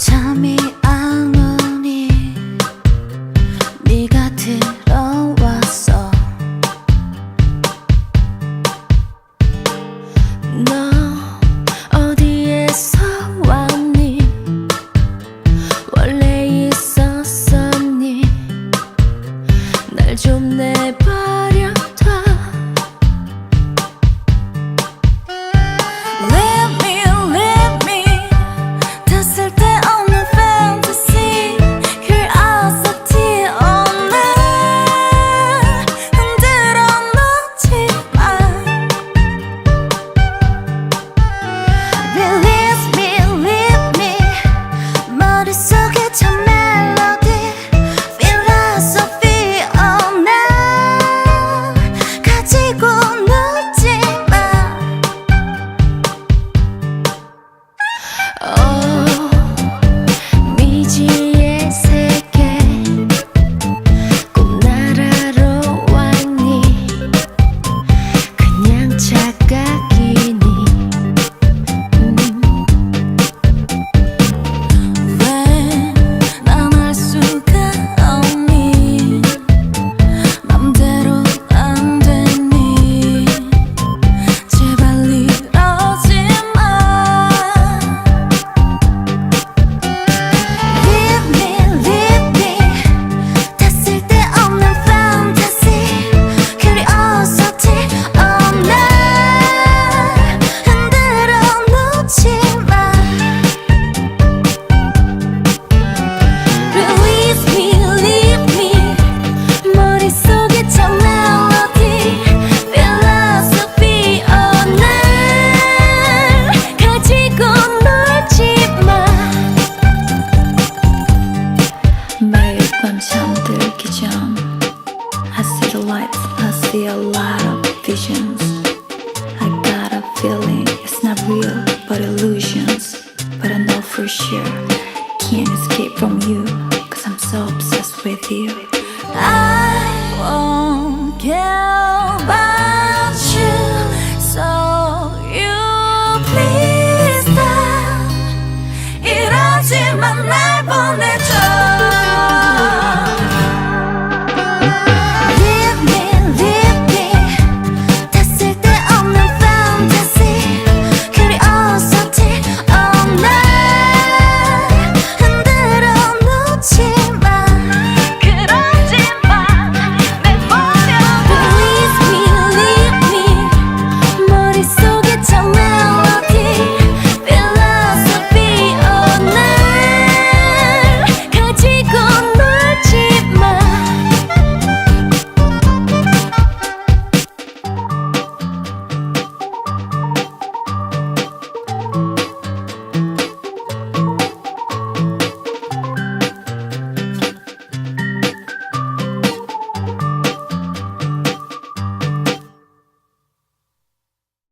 잠이 안 오니 네가 들어왔어 너 어디에서 왔니? 원래 있었었니? 날 좀 내봐. illusions, but I know for sure can't escape from you, cause I'm so obsessed with you. I won't care about you, so you please stop. It all my mind.